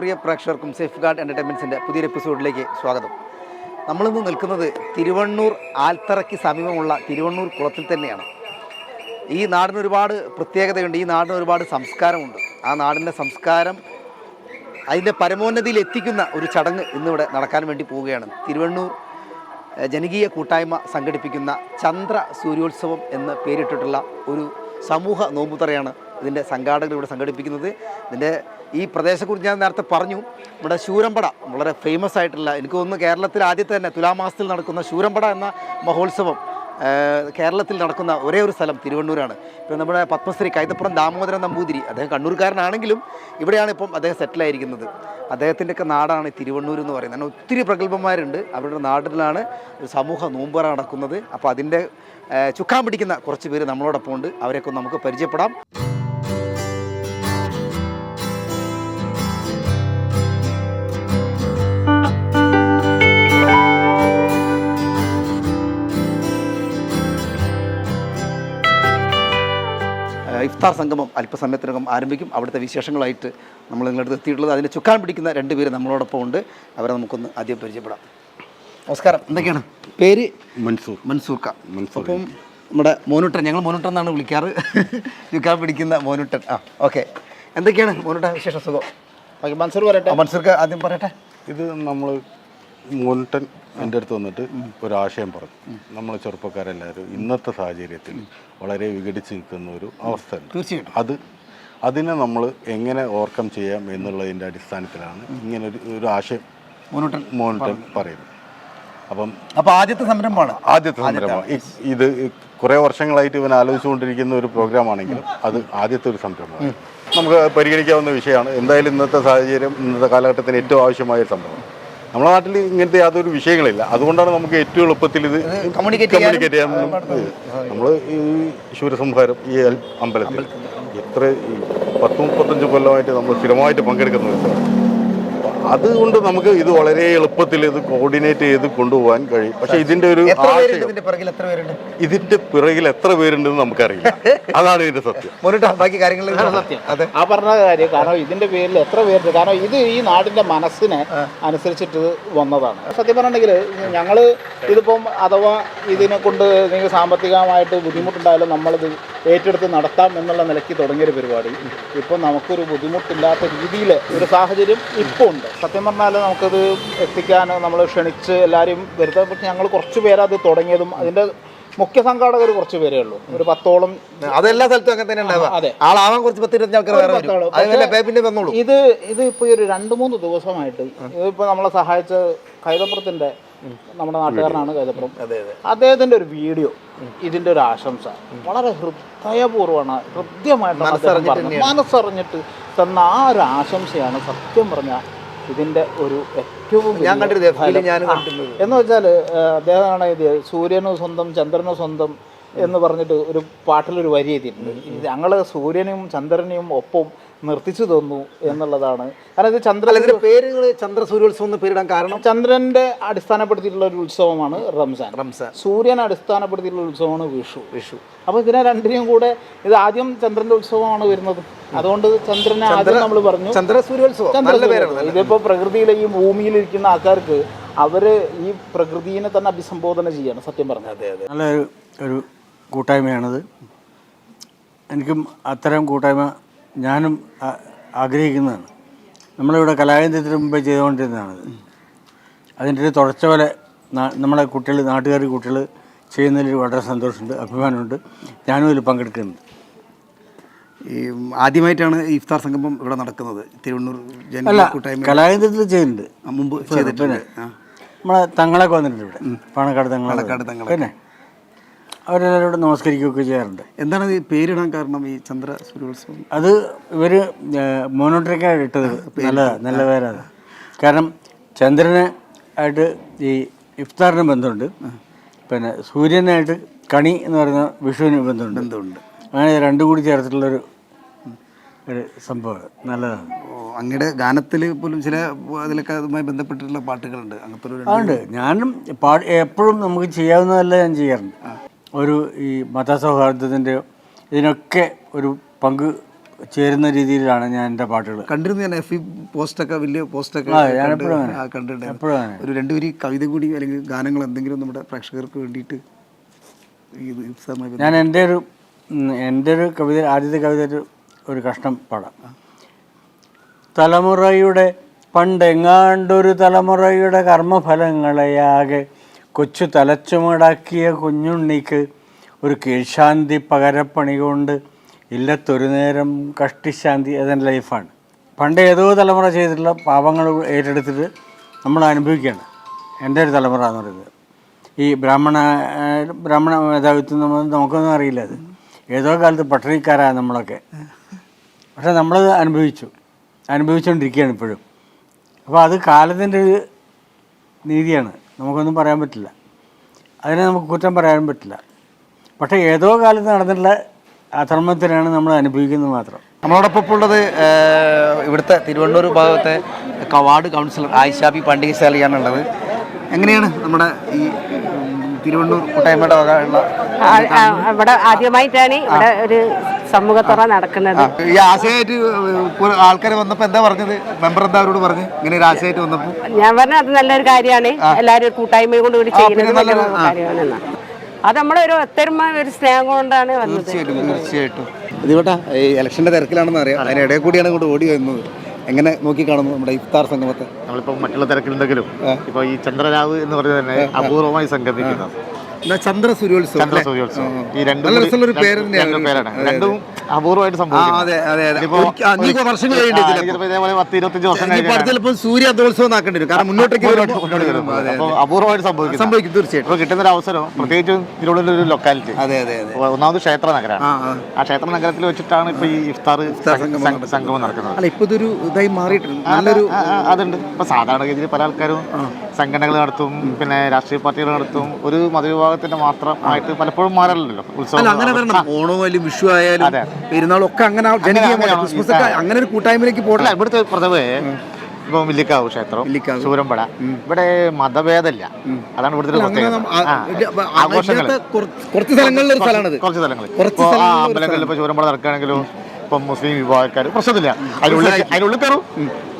പ്രിയ പ്രേക്ഷകർക്കും safe guard എന്റർടൈൻമെന്റ്സിന്റെ പുതിയൊരു എപ്പിസോഡിലേക്ക് സ്വാഗതം. നമ്മളിന്ന് നിൽക്കുന്നത് തിരുവണ്ണൂർ ആൽത്തറയ്ക്ക് സമീപമുള്ള തിരുവണ്ണൂർ കുളത്തിൽ തന്നെയാണ്. ഈ നാടിന് ഒരുപാട് പ്രത്യേകതയുണ്ട് ഈ നാടിന് ഒരുപാട് സംസ്കാരമുണ്ട്. ആ നാടിന്റെ സംസ്കാരം അതിന്റെ പരമോന്നതിയിൽ എത്തിക്കുന്ന ഒരു ചടങ്ങ് ഇന്നിവിടെ നടക്കാൻ വേണ്ടി പോവുകയാണ്. തിരുവണ്ണൂർ ജനകീയ കൂട്ടായ്മ സംഘടിപ്പിക്കുന്ന ചന്ദ്ര സൂര്യോത്സവം എന്ന് പേരിട്ടിട്ടുള്ള ഒരു സമൂഹ നോമ്പുതറയാണ് ഇതിന്റെ സംഘാടകർ ഇവിടെ സംഘടിപ്പിക്കുന്നത്. ഇതിന്റെ ഈ പ്രദേശത്തെക്കുറിച്ച് ഞാൻ നേരത്തെ പറഞ്ഞു. ഇവിടെ ശൂരമ്പട വളരെ ഫേമസ് ആയിട്ടുള്ള എനിക്ക് തോന്നുന്നു കേരളത്തിൽ ആദ്യത്തെ തന്നെ തുലാമാസത്തിൽ നടക്കുന്ന ശൂരമ്പട എന്ന മഹോത്സവം കേരളത്തിൽ നടക്കുന്ന ഒരേ ഒരു സ്ഥലം തിരുവണ്ണൂരാണ്. ഇപ്പോൾ നമ്മുടെ പത്മശ്രീ കൈതപ്പുറം ദാമോദരൻ നമ്പൂതിരി അദ്ദേഹം കണ്ണൂർക്കാരനാണെങ്കിലും ഇവിടെയാണ് ഇപ്പം അദ്ദേഹം സെറ്റിലായിരിക്കുന്നത് അദ്ദേഹത്തിന്റെയൊക്കെ നാടാണ് തിരുവണ്ണൂർ എന്ന് പറയുന്നത്. അങ്ങനെ ഒത്തിരി പ്രഗത്ഭന്മാരുണ്ട്. അവരുടെ നാട്ടിലാണ് ഒരു സമൂഹ നോമ്പറ നടക്കുന്നത്. അപ്പോൾ അതിന്റെ ചുക്കാൻ പിടിക്കുന്ന കുറച്ച് പേര് നമ്മളോടൊപ്പം ഉണ്ട്. അവരെയൊക്കെ നമുക്ക് പരിചയപ്പെടാം. ഇഫ്താർ സംഗമം അല്പസമയത്തിനകം ആരംഭിക്കും. അവിടുത്തെ വിശേഷങ്ങളായിട്ട് നമ്മൾ നിങ്ങളുടെ എത്തിയിട്ടുള്ളത്. അതിന് ചുക്കാൻ പിടിക്കുന്ന രണ്ട് പേര് നമ്മളോടൊപ്പം ഉണ്ട്. അവരെ നമുക്കൊന്ന് ആദ്യം പരിചയപ്പെടാം. നമസ്കാരം. എന്തൊക്കെയാണ്? പേര്? മൻസൂർ. മൻസൂർക്ക. മൻസൂർ. അപ്പം നമ്മുടെ മോനുട്ടൻ. ഞങ്ങൾ മോനുട്ടൻ എന്നാണ് വിളിക്കാറ്. ചുക്കാൻ പിടിക്കുന്ന മോനുട്ടൻ. ആ ഓക്കെ. എന്തൊക്കെയാണ് മോനുട്ടൻ വിശേഷ സുഖം? മൻസൂർ പറയട്ടെ. മൻസൂർക്ക് ആദ്യം പറയട്ടെ. ഇത് നമ്മൾ മോൻട്ടൻ എന്റെ അടുത്ത് വന്നിട്ട് ഒരാശയം ആശയം പറഞ്ഞു. നമ്മൾ ചെറുപ്പക്കാരെല്ലാവരും ഇന്നത്തെ സാഹചര്യത്തിൽ വളരെ വിഘടിച്ച് നിൽക്കുന്ന ഒരു അവസ്ഥയുണ്ട് തീർച്ചയായിട്ടും. അത് അതിനെ നമ്മൾ എങ്ങനെ ഓവർകം ചെയ്യാം എന്നുള്ളതിന്റെ അടിസ്ഥാനത്തിലാണ് ഇങ്ങനെ ഒരു ഒരു ആശയം മോനോട്ടൻ മോനോട്ടൻ പറയുന്നത്. അപ്പം അപ്പോൾ ആദ്യത്തെ സംരംഭമാണ്. ആദ്യത്തെ സംരംഭം. ഇത് കുറേ വർഷങ്ങളായിട്ട് ഇവൻ ആലോചിച്ചുകൊണ്ടിരിക്കുന്ന ഒരു പ്രോഗ്രാം ആണെങ്കിലും അത് ആദ്യത്തെ ഒരു സംരംഭമാണ്. നമുക്ക് പരിഗണിക്കാവുന്ന വിഷയമാണ്. എന്തായാലും ഇന്നത്തെ സാഹചര്യം ഇന്നത്തെ കാലഘട്ടത്തിന് ഏറ്റവും ആവശ്യമായ സംഭവം നമ്മുടെ നാട്ടിൽ ഇങ്ങനത്തെ യാതൊരു വിഷയങ്ങളില്ല. അതുകൊണ്ടാണ് നമുക്ക് ഏറ്റവും എളുപ്പത്തിൽ ഇത് communicate കമ്മ്യൂണിക്കേറ്റ് ചെയ്യാൻ നമ്മൾ ഈ ശൂരസംഹാരം ഈ അമ്പലത്തിൽ എത്ര പത്ത് മുപ്പത്തഞ്ച് കൊല്ലമായിട്ട് നമ്മൾ സ്ഥിരമായിട്ട് പങ്കെടുക്കുന്ന ഒരു അതുകൊണ്ട് നമുക്ക് ഇത് വളരെ എളുപ്പത്തിൽ ഇത് കോർഡിനേറ്റ് ചെയ്ത് കൊണ്ടുപോകാൻ കഴിയും. പക്ഷെ ഇതിന്റെ ഒരു ഇതിന്റെ പിറകിൽ എത്ര പേരുണ്ട്? ഇതിന്റെ പിറകിൽ എത്ര പേരുണ്ടെന്ന് നമുക്കറിയില്ല. അതാണ് ഇതിന്റെ സത്യം. ബാക്കി കാര്യങ്ങൾ സത്യം. അതെ. ആ പറഞ്ഞ കാര്യം കാരണം ഇതിന്റെ പേരിൽ എത്ര പേരുണ്ട്? കാരണം ഇത് ഈ നാടിന്റെ മനസ്സിനെ അനുസരിച്ചിട്ട് വന്നതാണ്. സത്യം പറഞ്ഞിട്ടുണ്ടെങ്കിൽ ഞങ്ങൾ ഇതിപ്പം അഥവാ ഇതിനെ കൊണ്ട് നിങ്ങൾക്ക് സാമ്പത്തികമായിട്ട് ബുദ്ധിമുട്ടുണ്ടായാലും നമ്മളിത് ഏറ്റെടുത്ത് നടത്താം എന്നുള്ള നിലയ്ക്ക് തുടങ്ങിയൊരു പരിപാടി. ഇപ്പം നമുക്കൊരു ബുദ്ധിമുട്ടില്ലാത്ത രീതിയിൽ ഒരു സാഹചര്യം ഇപ്പോൾ ഉണ്ട്. സത്യം പറഞ്ഞാൽ നമുക്കത് എത്തിക്കാൻ നമ്മൾ ക്ഷണിച്ച് എല്ലാവരും വരുത്താൻ പക്ഷേ ഞങ്ങൾ കുറച്ച് പേരത് തുടങ്ങിയതും അതിന്റെ മുഖ്യ സംഘാടകർ കുറച്ച് പേരേ ഉള്ളൂ. ഒരു പത്തോളം അതെല്ലാ സ്ഥലത്തും അങ്ങനെ തന്നെ. ആളാവാൻ കുറച്ച് പത്ത് ഇരുപത്തഞ്ച് ആൾക്കാർ ഇത് ഇത് ഇപ്പൊ ഈ ഒരു രണ്ട് മൂന്ന് ദിവസമായിട്ട് ഇതിപ്പോ നമ്മളെ സഹായിച്ച കൈതപ്പുറത്തിന്റെ നമ്മുടെ നാട്ടുകാരനാണ് കൈതപ്പുറം. അദ്ദേഹത്തിന്റെ ഒരു വീഡിയോ ഇതിന്റെ ഒരു ആശംസ വളരെ ഹൃദയപൂർവമാണ് ഹൃദ്യമായിട്ട് മനസ്സറിഞ്ഞിട്ട് തന്ന ആ ഒരു ആശംസയാണ് സത്യം പറഞ്ഞ ഇതിന്റെ ഒരു ഏറ്റവും ഞാൻ. കണ്ടിരുന്നത്. എന്ന് വെച്ചാൽ അദ്ദേഹമാണ് ഇത് സൂര്യനോ സ്വന്തം ചന്ദ്രനോ സ്വന്തം എന്ന് പറഞ്ഞിട്ട് ഒരു പാട്ടിലൊരു വരി എഴുതിയിട്ടുണ്ട് ഞങ്ങൾ സൂര്യനെയും ചന്ദ്രനെയും ഒപ്പം നിർത്തിച്ചു തന്നു എന്നുള്ളതാണ്. കാരണം ഇത് ചന്ദ്ര പേരുകൾ ചന്ദ്ര സൂര്യോത്സവം എന്ന് പേരിടാൻ കാരണം? ചന്ദ്രന്റെ അടിസ്ഥാനപ്പെടുത്തിയിട്ടുള്ള ഒരു ഉത്സവമാണ് റംസാൻ. റംസാൻ. സൂര്യനെ അടിസ്ഥാനപ്പെടുത്തിയിട്ടുള്ള ഉത്സവമാണ് വിഷു. വിഷു. അപ്പോൾ ഇതിനെ രണ്ടിനെയും കൂടെ ഇത് ആദ്യം ചന്ദ്രന്റെ ഉത്സവമാണ് വരുന്നത്. അതുകൊണ്ട് ചന്ദ്രനെ ആദ്യം നമ്മൾ പറഞ്ഞു. ചന്ദ്ര സൂര്യോത്സവം നല്ല പേരാണ് ഇതിപ്പോ പ്രകൃതിയിലെ ഈ ഭൂമിയിലിരിക്കുന്ന ആൾക്കാർക്ക് അവർ ഈ പ്രകൃതിയെ തന്നെ അഭിസംബോധന ചെയ്യാണ് സത്യം പറഞ്ഞത് അതെ അതെ. നല്ല ഒരു കൂട്ടായ്മയാണത്. എനിക്കും അത്തരം കൂട്ടായ്മ ഞാനും ആഗ്രഹിക്കുന്നതാണ്. നമ്മളിവിടെ കലാകേന്ദ്രത്തിന് മുമ്പേ ചെയ്തുകൊണ്ടിരുന്നതാണത് അതിന്റെ ഒരു തുടർച്ച പോലെ നമ്മളെ കുട്ടികൾ നാട്ടുകാർ കുട്ടികൾ ചെയ്യുന്നതിൽ വളരെ സന്തോഷമുണ്ട് അഭിമാനമുണ്ട്. ഞാനും ഇതിൽ പങ്കെടുക്കുന്നുണ്ട്. ഈ ആദ്യമായിട്ടാണ് ഇഫ്താർ സംഗമം ഇവിടെ നടക്കുന്നത്. തിരുവണ്ണൂർ കൂട്ടായ്മ കലാകേന്ദ്രത്തിൽ ചെയ്യുന്നുണ്ട്. മുമ്പ് ചെയ്തിട്ടുണ്ട്. നമ്മളെ തങ്ങളൊക്കെ വന്നിട്ടുണ്ട് ഇവിടെ. പാണക്കാട് തങ്ങളെ. പിന്നെ അവരെല്ലാവരും ഇവിടെ നമസ്കരിക്കുകയൊക്കെ ചെയ്യാറുണ്ട്. എന്താണ് ഈ പേരിടാൻ കാരണം ഈ ചന്ദ്ര സൂര്യോത്സവം അത് ഇവർ മോണോട്രിക്കായിട്ട് ഇട്ടത്. നല്ല നല്ല പേരാണ്. കാരണം ചന്ദ്രനെ ആയിട്ട് ഈ ഇഫ്താറിന് ബന്ധമുണ്ട്. പിന്നെ സൂര്യനായിട്ട് കണി എന്ന് പറയുന്ന വിഷുവിന് ബന്ധമുണ്ട്. ബന്ധമുണ്ട്. അങ്ങനെ രണ്ടും കൂടി ചേർത്തിട്ടുള്ളൊരു ഒരു സംഭവം നല്ലതാണ്. അങ്ങയുടെ ഗാനത്തിൽ പോലും ചില അതിലൊക്കെ അതുമായി ബന്ധപ്പെട്ടിട്ടുള്ള പാട്ടുകളുണ്ട്. അങ്ങനത്തെ ഒരു അതുകൊണ്ട് ഞാനും പാ എപ്പോഴും നമുക്ക് ചെയ്യാവുന്നതല്ല ഞാൻ ചെയ്യാറുണ്ട്. ഒരു ഈ മതസൗഹാർദ്ദത്തിന്റെ ഇതിനൊക്കെ ഒരു പങ്ക് ചേരുന്ന രീതിയിലാണ് ഞാൻ എന്റെ പാട്ടുകൾ. കണ്ടിരുന്നു ഞാൻ എഫ് പോസ്റ്റൊക്കെ വലിയ പോസ്റ്റൊക്കെ കണ്ടിട്ടുണ്ട്. ഒരു രണ്ട് വരി കവിത കൂടി അല്ലെങ്കിൽ ഗാനങ്ങൾ എന്തെങ്കിലും നമ്മുടെ പ്രേക്ഷകർക്ക് വേണ്ടിയിട്ട് ഞാൻ എന്റെ ഒരു എന്റെ ഒരു കവിത ആദ്യത്തെ കവിത ഒരു ഒരു കഷ്ണം പാടാം. തലമുറയുടെ പണ്ടെങ്ങാണ്ടൊരു തലമുറയുടെ കർമ്മഫലങ്ങളെയാകെ കൊച്ചു തലച്ചുമടാക്കിയ കുഞ്ഞുണ്ണിക്ക് ഒരു കീഴ്ശാന്തി പകരപ്പണി കൊണ്ട് ഇല്ലത്തൊരു നേരം കഷ്ടിശാന്തി അതെന്റെ ലൈഫാണ്. പണ്ട് ഏതോ തലമുറ ചെയ്തിട്ടുള്ള പാപങ്ങൾ ഏറ്റെടുത്തിട്ട് നമ്മൾ അനുഭവിക്കുകയാണ്. എന്റെ ഒരു തലമുറ എന്ന് പറയുന്നത്. ഈ ബ്രാഹ്മണ ബ്രാഹ്മണ മേധാവിത്വം നമ്മൾ നമുക്കൊന്നും അറിയില്ല അത്. ഏതോ കാലത്ത് പട്ടണിക്കാരാണ് നമ്മളൊക്കെ. പക്ഷെ നമ്മളത് അനുഭവിച്ചു. അനുഭവിച്ചുകൊണ്ടിരിക്കുകയാണ് ഇപ്പോഴും. അപ്പോൾ അത് കാലത്തിന്റെ ഒരു നീതിയാണ് നമുക്കൊന്നും പറയാൻ പറ്റില്ല. അതിനെ നമുക്ക് കുറ്റം പറയാൻ പറ്റില്ല. പക്ഷേ ഏതോ കാലത്ത് നടന്നിട്ടുള്ള അധർമ്മത്തിനാണ് നമ്മൾ അനുഭവിക്കുന്നത് മാത്രം. നമ്മളോടൊപ്പം ഇപ്പോൾ ഉള്ളത് ഇവിടുത്തെ തിരുവണ്ണൂർ ഭാഗത്തെ വാർഡ് കൗൺസിലർ ആയിഷാബി പണ്ടികശാലിയാണുള്ളത് എങ്ങനെയാണ് നമ്മുടെ ഈ തിരുവണ്ണൂർ വക ഉള്ള ആ- ഇവിടെ ആദ്യമായിട്ടാണ് ഇവിടെ ഒരു സമൂഹത്തുറ നടക്കുന്നത്. ഈ ആശയമായിട്ട് ആൾക്കാർ വന്നപ്പോൾ എന്താ പറഞ്ഞത്? മെമ്പർ എന്താ അവരോട് പറഞ്ഞു? ഇങ്ങനെ ഒരു ആശയമായിട്ട് വന്നപ്പോൾ ഞാൻ പറഞ്ഞ അത് നല്ലൊരു കാര്യമാണ്. എല്ലാവരും കൂട്ടായ്മ കൊണ്ട് കൂടി ചെയ്യുന്നത് വലിയ കാര്യമാണെന്നാ. അത് നമ്മുടെ ഒരു ഒത്തൊരുമ ഒരു സ്നേഹം കൊണ്ടാണ് വന്നത്. തീർച്ചയായിട്ടും തീർച്ചയായിട്ടും. ഇതിവട്ടെ ഈ ഇലക്ഷന്റെ തിരക്കിലാണെന്ന് അറിയാം. അതിനിടയിൽ കൂടിയാണ് ഇങ്ങോട്ട് ഓടി വരുന്നത്. എങ്ങനെ നോക്കി കാണുന്നു നമ്മുടെ ഇഫ്താർ സംഗമത്തെ? നമ്മളിപ്പോ മറ്റുള്ള തിരക്കിലുണ്ടെങ്കിലും ഇപ്പൊ ഈ ചന്ദ്രരാവ് എന്ന് പറഞ്ഞ തന്നെ അപൂർവമായി സംഗമിക്കുന്നത് ചന്ദ്ര സൂര്യോത്സവം? ഈ രണ്ടും രണ്ട് പേരാണ്. അപൂർവമായിട്ട് സംഭവിക്കും വർഷം ചിലപ്പോൾ സൂര്യ അന്തോത്സവം ആക്കേണ്ടി വരും. കാരണം മുന്നോട്ടേക്ക്. അപൂർവമായിട്ട് കിട്ടുന്ന ഒരു അവസരം പ്രത്യേകിച്ച് തിരുവനന്തപുരം ഒരു ലൊക്കാലിറ്റി ഒന്നാമത് ക്ഷേത്ര നഗരമാണ് ആ ക്ഷേത്ര നഗരത്തിൽ വെച്ചിട്ടാണ് ഇപ്പൊ ഈ ഇഫ്താർ സംഗമം നടക്കുന്നത്. അല്ല ഇപ്പൊ ഇതൊരു ഇതായി മാറിയിട്ടുണ്ട്. നല്ലൊരു ആ, ആ, അതുണ്ട്. ഇപ്പൊ സാധാരണഗതിയിൽ പല ആൾക്കാരും സംഘടനകൾ നടത്തും പിന്നെ രാഷ്ട്രീയ പാർട്ടികൾ നടത്തും. ഒരു മതവിഭാഗത്തിന്റെ മാത്രമായിട്ട് പലപ്പോഴും മാറില്ലല്ലോ ഉത്സവം. അങ്ങനെ വരണം ഓണവും ആയാലും വിഷു ആയാലും. ഒക്കെ അങ്ങനെ അങ്ങനെ ഒരു കൂട്ടായ്മയിലേക്ക് പോകണം ഇവിടുത്തെ പ്രഥമേ ഇപ്പൊ വില്ലിക്കാവ് ക്ഷേത്രം. ശൂരമ്പട. ഇവിടെ മതഭേദമില്ല. അതാണ് ഇവിടുത്തെ ആഘോഷങ്ങൾ കുറച്ച് സ്ഥലങ്ങളിൽ കുറച്ച് സ്ഥലങ്ങളിൽ അമ്പലങ്ങളിൽ ഇപ്പൊ ശൂരമ്പട നടക്കുകയാണെങ്കിലും ഇപ്പൊ മുസ്ലിം വിഭാഗക്കാർ പ്രശ്നമില്ല അതിനുള്ളിൽ അതിനുള്ളിൽ കയറും.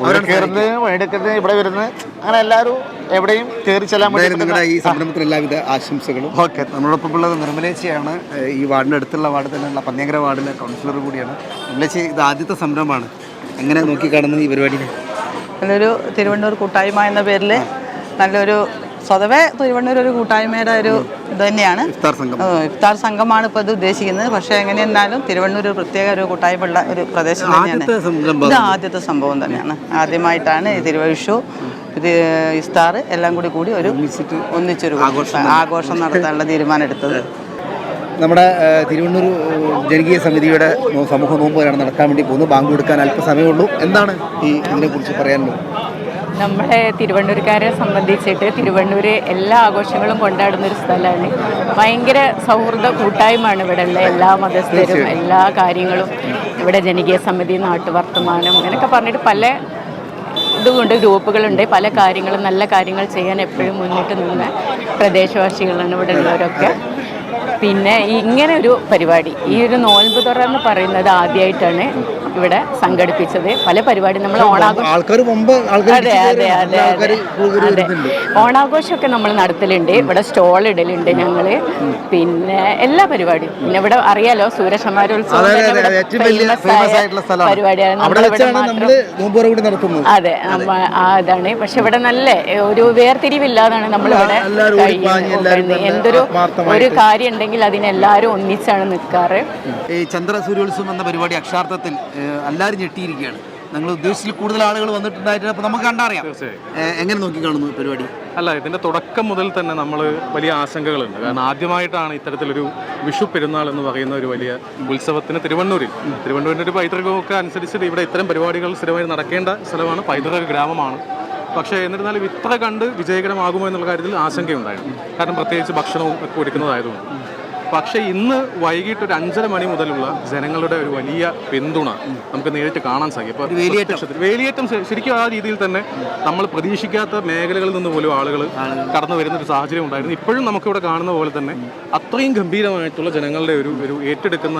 ഉള്ളിൽ കയറുന്നത് വഴിയെടുക്കുന്നത് ഇവിടെ വരുന്നത്. അങ്ങനെ എല്ലാവരും എവിടെയും കയറി ചെല്ലാൻ എന്തായാലും നിങ്ങളുടെ ഈ സംരംഭത്തിന് എല്ലാവിധ ആശംസകളും. ഓക്കെ നമ്മളോടൊപ്പം ഉള്ളത് നിർമ്മലേച്ചയാണ്. ഈ വാർഡിന്റെ അടുത്തുള്ള വാർഡ് തന്നെയുള്ള പന്നിയങ്കര വാർഡിലെ കൗൺസിലർ കൂടിയാണ്. നിർമ്മലേച്ചി ഇത് ആദ്യത്തെ സംരംഭമാണ്. എങ്ങനെ നോക്കി കാണുന്നു ഈ പരിപാടിയിൽ നല്ലൊരു തിരുവണ്ണൂർ കൂട്ടായ്മ എന്ന പേരിൽ നല്ലൊരു സ്വതവേ തിരുവണ്ണൂർ ഒരു കൂട്ടായ്മയുടെ ഒരു ഇത് തന്നെയാണ്. ഇഫ്താർ സംഘമാണ് ഇപ്പോൾ ഇത് ഉദ്ദേശിക്കുന്നത്. പക്ഷേ എങ്ങനെ എന്നാലും തിരുവണ്ണൂർ ഒരു പ്രത്യേക ഒരു കൂട്ടായ്മ ഉള്ള ഒരു പ്രദേശം തന്നെയാണ്. ഇത് ആദ്യത്തെ സംഭവം തന്നെയാണ്. ആദ്യമായിട്ടാണ് തിരുവഴിഷു ഇത് ഇഫ്താർ എല്ലാം കൂടി കൂടി ഒരു ഒന്നിച്ചൊരു ആഘോഷം നടത്താനുള്ള തീരുമാനം എടുത്തത് നമ്മുടെ തിരുവണ്ണൂർ ജനകീയ സമിതിയുടെ സമൂഹ നോമ്പുകാരാണ് നടക്കാൻ വേണ്ടി പോകുന്നു ബാങ്ക് കൊടുക്കാൻ അല്പസമയമുള്ളൂ. എന്താണ് ഈ ഇതിനെക്കുറിച്ച് പറയാനുള്ളത്? നമ്മളെ തിരുവണ്ണൂർക്കാരെ സംബന്ധിച്ചിട്ട് തിരുവണ്ണൂർ എല്ലാ ആഘോഷങ്ങളും കൊണ്ടാടുന്ന ഒരു സ്ഥലമാണ്. ഭയങ്കര സൗഹൃദ കൂട്ടായ്മയാണ് ഇവിടെ ഉള്ള എല്ലാ മതസ്ഥരും എല്ലാ കാര്യങ്ങളും ഇവിടെ ജനകീയ സമിതി നാട്ടുവർത്തമാനം അങ്ങനെയൊക്കെ പറഞ്ഞിട്ട് പല ഇതുകൊണ്ട് ഗ്രൂപ്പുകളുണ്ട്. പല കാര്യങ്ങളും നല്ല കാര്യങ്ങൾ ചെയ്യാൻ എപ്പോഴും മുന്നിട്ട് നിന്ന പ്രദേശവാസികളാണ് ഇവിടെ ഉള്ളവരൊക്കെ. പിന്നെ ഇങ്ങനെ ഒരു പരിപാടി. ഈ ഒരു നോൽമ്പ് തുറ എന്ന് പറയുന്നത് ആദ്യമായിട്ടാണ് ഇവിടെ സംഘടിപ്പിച്ചത്. പല പരിപാടി നമ്മൾ അതെ അതെ അതെ അതെ ഓണാഘോഷമൊക്കെ നമ്മൾ നടത്തലുണ്ട്. ഇവിടെ സ്റ്റോൾ ഇടലുണ്ട് ഞങ്ങൾ. പിന്നെ എല്ലാ പരിപാടിയും. പിന്നെ ഇവിടെ അറിയാലോ സൂര്യസമാരോത്സവം അതെ അതെ അതെ ഏറ്റവും വലിയ ഫേമസ് ആയിട്ടുള്ള സ്ഥലമാണ്. പരിപാടിയാണ്. അവിടെ നമ്മളിവിടെ വെച്ചാണ് മാത്രം നമ്മൾ നോമ്പുറ കൂടി നടത്തുന്നത്. അതെ നമ്മ അതാണ്. പക്ഷെ ഇവിടെ നല്ല ഒരു വേർതിരിവില്ലാതാണ് നമ്മൾ ഇവിടെ എല്ലാവരും ഓടിപ്പാഞ്ഞ് എല്ലാവരും നല്ല എന്തൊരു ഒരു കാര്യം ഉണ്ടെങ്കിൽ അതിനെല്ലാവരും ഒന്നിച്ചാണ് നിൽക്കാറ്. ഈ ചന്ദ്ര സൂര്യോത്സവം എന്ന പരിപാടി അക്ഷാർത്ഥത്തിൽ എല്ലാവരും ഞെട്ടിയിരിക്കുകയാണ്. നിങ്ങൾ ഉദ്ദേശിച്ചിൽ കൂടുതൽ ആളുകൾ വന്നിട്ടുണ്ടായിട്ട് അപ്പോൾ നമുക്ക് കണ്ടറിയാം. എങ്ങനെ നോക്കിക്കാണുന്നു പരിപാടി? അല്ല ഇതിന്റെ തുടക്കം മുതൽ തന്നെ നമ്മൾ വലിയ ആശങ്കകളുണ്ട്. കാരണം ആദ്യമായിട്ടാണ് ഇത്തരത്തിലൊരു വിഷു പെരുന്നാൾ എന്ന് പറയുന്ന ഒരു വലിയ ഉത്സവത്തിന് തിരുവണ്ണൂരിൽ. തിരുവണ്ണൂരിന്റെ ഒരു പൈതൃകമൊക്കെ അനുസരിച്ച് ഇവിടെ ഇത്തരം പരിപാടികൾ സ്ഥിരമായി നടക്കേണ്ട സ്ഥലമാണ് പൈതൃക ഗ്രാമമാണ്. പക്ഷേ എന്നിരുന്നാലും ഇത്ര കണ്ട് വിജയകരമാകുമോ എന്നുള്ള കാര്യത്തിൽ ആശങ്കയുണ്ടായിരുന്നു. കാരണം പ്രത്യേകിച്ച് ഭക്ഷണവും ഒക്കെ ഒരുക്കുന്നതായതുകൊണ്ട്. പക്ഷേ ഇന്ന് വൈകിട്ട് ഒരു അഞ്ചര മണി മുതലുള്ള ജനങ്ങളുടെ ഒരു വലിയ പിന്തുണ നമുക്ക് നേരിട്ട് കാണാൻ സാധിക്കും. വേലിയേറ്റം. വേലിയേറ്റം ശരിക്കും ആ രീതിയിൽ തന്നെ നമ്മൾ പ്രതീക്ഷിക്കാത്ത മേഖലകളിൽ നിന്ന് പോലും ആളുകൾ കടന്നു വരുന്ന ഒരു സാഹചര്യം ഉണ്ടായിരുന്നു. ഇപ്പോഴും നമുക്കിവിടെ കാണുന്ന പോലെ തന്നെ അത്രയും ഗംഭീരമായിട്ടുള്ള ജനങ്ങളുടെ ഒരു ഒരു ഏറ്റെടുക്കുന്ന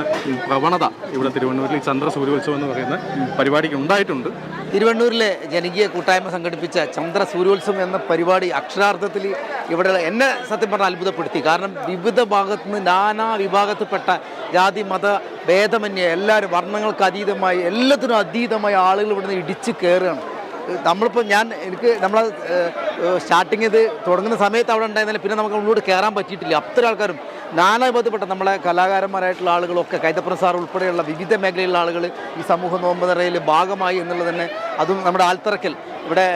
പ്രവണത ഇവിടെ ഈ ചന്ദ്ര സൂര്യോത്സവം എന്ന് പറയുന്ന പരിപാടിക്ക് ഉണ്ടായിട്ടുണ്ട്. തിരുവണ്ണൂരിലെ ജനകീയ കൂട്ടായ്മ സംഘടിപ്പിച്ച ചന്ദ്ര സൂര്യോത്സവം എന്ന പരിപാടി അക്ഷരാർത്ഥത്തിൽ ഇവിടെ എന്നെ സത്യം പറഞ്ഞാൽ അത്ഭുതപ്പെടുത്തി. കാരണം വിവിധ ഭാഗത്ത് നിന്ന് നാനാ വിഭാഗത്തിൽപ്പെട്ട ജാതി മത ഭേദമന്യേ എല്ലാവരും വർണങ്ങൾക്ക് അതീതമായി എല്ലാത്തിനും അതീതമായി ആളുകൾ ഇവിടുന്ന് ഇടിച്ച് കയറുകയാണ്. നമ്മളിപ്പോൾ ഞാൻ എനിക്ക് നമ്മൾ സ്റ്റാർട്ടിങ് ഇത് തുടങ്ങുന്ന സമയത്ത് അവിടെ ഉണ്ടായിരുന്നില്ല പിന്നെ നമുക്ക് മുന്നോട്ട് കയറാൻ പറ്റിയിട്ടില്ല. അത്ര ആൾക്കാരും നാനാ വിധപ്പെട്ട നമ്മളെ കലാകാരന്മാരായിട്ടുള്ള ആളുകളൊക്കെ കൈതപ്രസാർ ഉൾപ്പെടെയുള്ള വിവിധ മേഖലയിലുള്ള ആളുകൾ ഈ സമൂഹ നോമ്പുതറയിൽ ഭാഗമായി എന്നുള്ളത് തന്നെ. അതും നമ്മുടെ ആൽത്തറക്കൽ. ഇവിടെ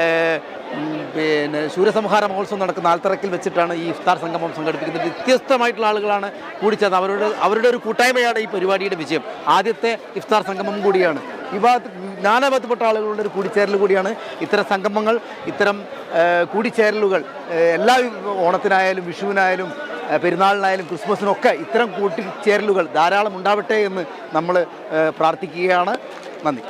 പിന്നെ ശൂരസംഹാര മഹോത്സവം നടക്കുന്ന ആൽത്തറക്കിൽ വെച്ചിട്ടാണ് ഈ ഇഫ്താർ സംഗമം സംഘടിപ്പിക്കുന്നത്. വ്യത്യസ്തമായിട്ടുള്ള ആളുകളാണ് കൂടിച്ചേർന്നത് അവരുടെ അവരുടെ ഒരു കൂട്ടായ്മയാണ് ഈ പരിപാടിയുടെ വിജയം. ആദ്യത്തെ ഇഫ്താർ സംഗമം കൂടിയാണ്. വിവാദ നാനാപത്തിപ്പെട്ട ആളുകളുടെ ഒരു കൂടിച്ചേരൽ കൂടിയാണ്. ഇത്തരം സംഗമങ്ങൾ ഇത്തരം കൂടിച്ചേരലുകൾ എല്ലാ ഓണത്തിനായാലും വിഷുവിനായാലും പെരുന്നാളിനായാലും ക്രിസ്മസിനൊക്കെ ഇത്തരം കൂട്ടിച്ചേരലുകൾ ധാരാളം ഉണ്ടാവട്ടെ എന്ന് നമ്മൾ പ്രാർത്ഥിക്കുകയാണ്. നന്ദി.